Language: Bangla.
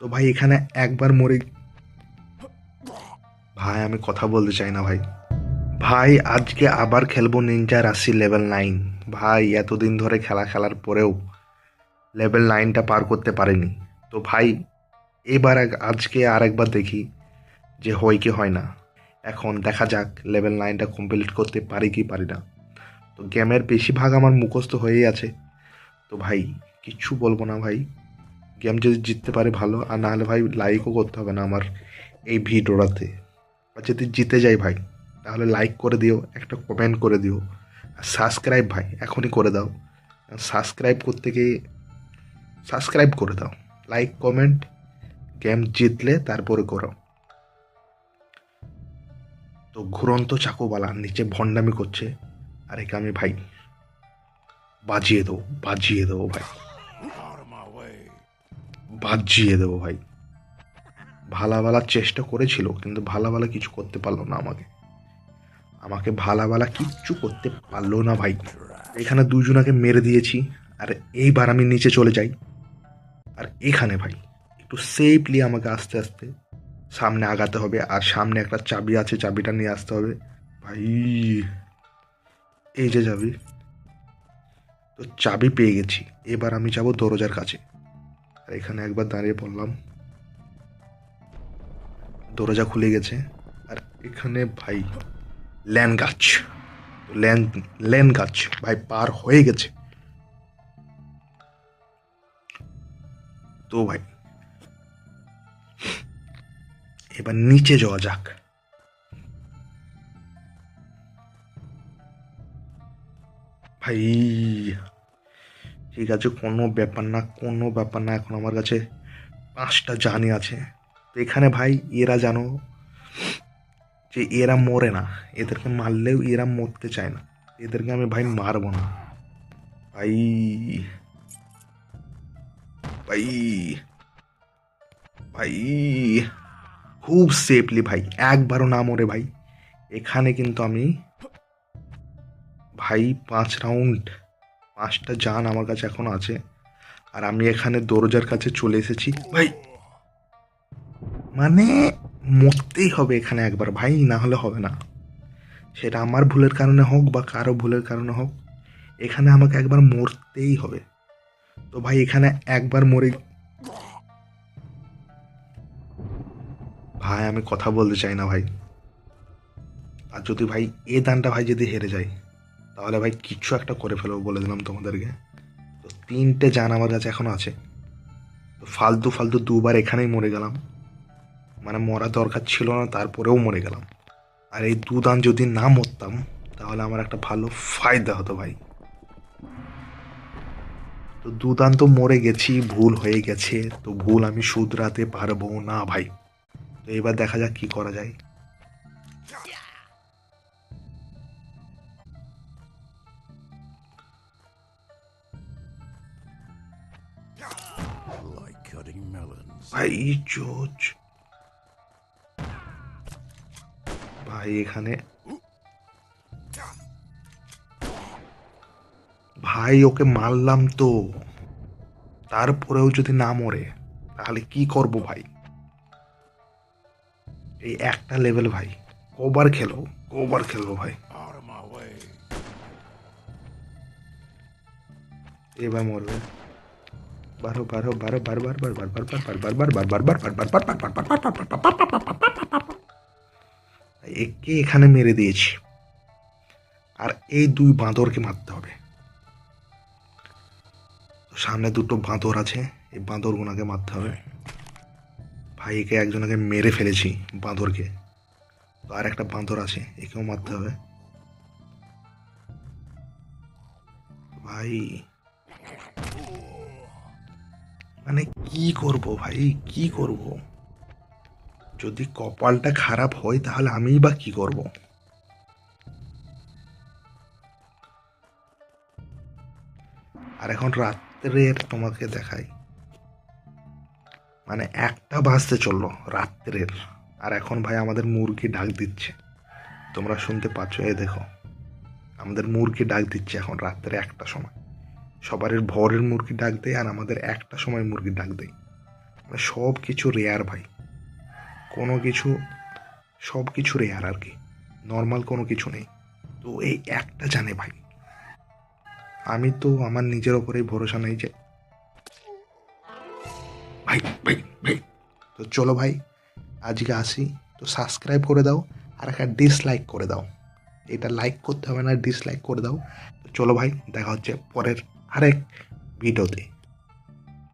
তো ভাই, এখানে একবার মরে ভাই, আমি কথা বলতে চাই না ভাই। ভাই, আজকে আবার খেলব নিনজা রাশি লেভেল নাইন ভাই, এতদিন ধরে খেলা খেলার পরেও লেভেল নাইনটা পার করতে পারেনি। তো ভাই, এবার আজকে আর একবার দেখি যে হয় কি হয় না। এখন দেখা যাক লেভেল নাইনটা কমপ্লিট করতে পারি কি পারি না। তো গেমের বেশিরভাগ আমার মুখস্থ হয়েই আছে। তো ভাই কিচ্ছু বলব না ভাই। গেম যদি জিততে পারে ভালো, আর না হলে ভাই লাইকও করতে হবে না আমার এই ভিডিওটাতে। আর যদি জিতে যাই ভাই, তাহলে লাইক করে দিও, একটা কমেন্ট করে দিও। আর সাবস্ক্রাইব ভাই, এখনই করে দাও। সাবস্ক্রাইব করতে গিয়ে সাবস্ক্রাইব করে দাও। লাইক কমেন্ট গেম জিতলে তারপরে করো। তো ঘুরন্ত চাকুবালা নিচে ভণ্ডামি করছে। আর একে আমি ভাই, বাজিয়ে দেবো বাজিয়ে দেবো ভাই। বাজিয়ে দেবো ভাই। ভালা ভালা চেষ্টা করেছিল, কিন্তু ভালা ভালা কিছু করতে পারল না আমাকে। আমাকে ভালা ভালা কিচ্ছু করতে পারল না ভাই। এখানে দুজনাকে মেরে দিয়েছি, আর এইবার আমি নিচে চলে যাই। আর এখানে ভাই, একটু সেফলি আমাকে আস্তে আস্তে সামনে আগাতে হবে, আর সামনে একটা চাবি আছে, চাবিটা নিয়ে আসতে হবে। ভাই, এই যে চাবি, তো চাবি পেয়ে গেছি। এবার আমি যাব দরজার কাছে। আর এখানে একবার দাঁড়িয়ে পড়লাম। দরজা খুলে গেছে। আর এখানে ভাই, ল্যান গাছ। ল্যান ল্যান গাছ ভাই পার হয়ে গেছে। তো ভাই, এবার নিচে যাওয়া যাক। ভাই ঠিক আছে, কোনো ব্যাপার না, কোনো ব্যাপার না, এখন আমার কাছে পাঁচটা জানি আছে। তো এখানে ভাই, এরা জানো যে এরা মরে না, এদেরকে মারলেও এরা মরতে চায় না। এদেরকে আমি ভাই মারবো না। ভাই ভাই ভাই, খুব সেফলি ভাই, একবারও না মরে ভাই। এখানে কিন্তু আমি ভাই পাঁচ রাউন্ড পাঁচটা জান আমার কাছে এখন আছে। আর আমি এখানে দরজার কাছে চলে এসেছি। ভাই মানে মরতেই হবে এখানে একবার, ভাই, না হলে হবে না। সেটা আমার ভুলের কারণে হোক বা কারও ভুলের কারণে হোক, এখানে আমাকে একবার মরতেই হবে। তো ভাই, এখানে একবার মরে ভাই, আমি কথা বলতে চাই না ভাই। আর যদি ভাই, এ দানটা ভাই যদি হেরে যায় তাহলে ভাই কিছু একটা করে ফেলব বলে দিলাম তোমাদেরকে। তো তিনটে যান আমার কাছে এখন আছে। তো ফালতু ফালতু দুবার এখানেই মরে গেলাম। মানে মরা দরকার ছিল না, তারপরেও মরে গেলাম। আর এই দু দান যদি না মরতাম, তাহলে আমার একটা ভালো ফায়দা হতো ভাই। তো দুদান তো মরে গেছি, ভুল হয়ে গেছে, তো ভুল আমি শুধরাতে পারব না ভাই। তো এবার দেখা যাক কি করা যায়। ভাই জোজ ভাই এখানে ভাই ওকে মারলাম তো। তারপরেও যদি না মরে তাহলে কি করব ভাই? এই একটা লেভেল ভাই। কবার খেলো কবার খেলব ভাই. এবার মরবে। বারো বারো বারো বার বার বার বার বার বার বার বার বার বার বার বার বার বার বার বার বার বার বার একে এখানে মেরে দিয়েছি। আর এই দুই বাঁদরকে মারতে হবে। সামনে দুটো বাঁদর আছে, এই বাঁদরগুলোকে মারতে হবে। ভাই একে একজনকে মেরে ফেলেছি বাঁদরকে। তো আর একটা বাঁদর আছে, একেও মারতে হবে। ভাই মানে কি করব ভাই? কি করব? যদি কপালটা খারাপ হয় তাহলে আমিই বা কি করব? আর এখন রাত্রের তোমাকে দেখাই। মানে একটা বাজতে চলল রাত্রের। আর এখন ভাই আমাদের মুরগি ডাক দিচ্ছে। তোমরা শুনতে পাচ্ছ এ দেখো। আমাদের মুরগি ডাক দিচ্ছে এখন রাত্রে একটা সময়। সবার ভরের মুরগি ডাক দেয় আর আমাদের একটা সময় মুরগি ডাক দেয়। মানে সব কিছু রেয়ার ভাই। কোনো কিছু সব কিছু রেয়ার আর কি। নর্মাল কোনো কিছু নেই। তো এই একটা জানে ভাই। আমি তো আমার নিজের ওপরেই ভরসা নেই যে ভাই ভাই ভাই। তো চলো ভাই, আজকে আসি। তো সাবস্ক্রাইব করে দাও আর একটা ডিসলাইক করে দাও। এটা লাইক করতে হবে না ডিসলাইক করে দাও। তো চলো ভাই, দেখা হচ্ছে পরের আরেক ভিডিওতে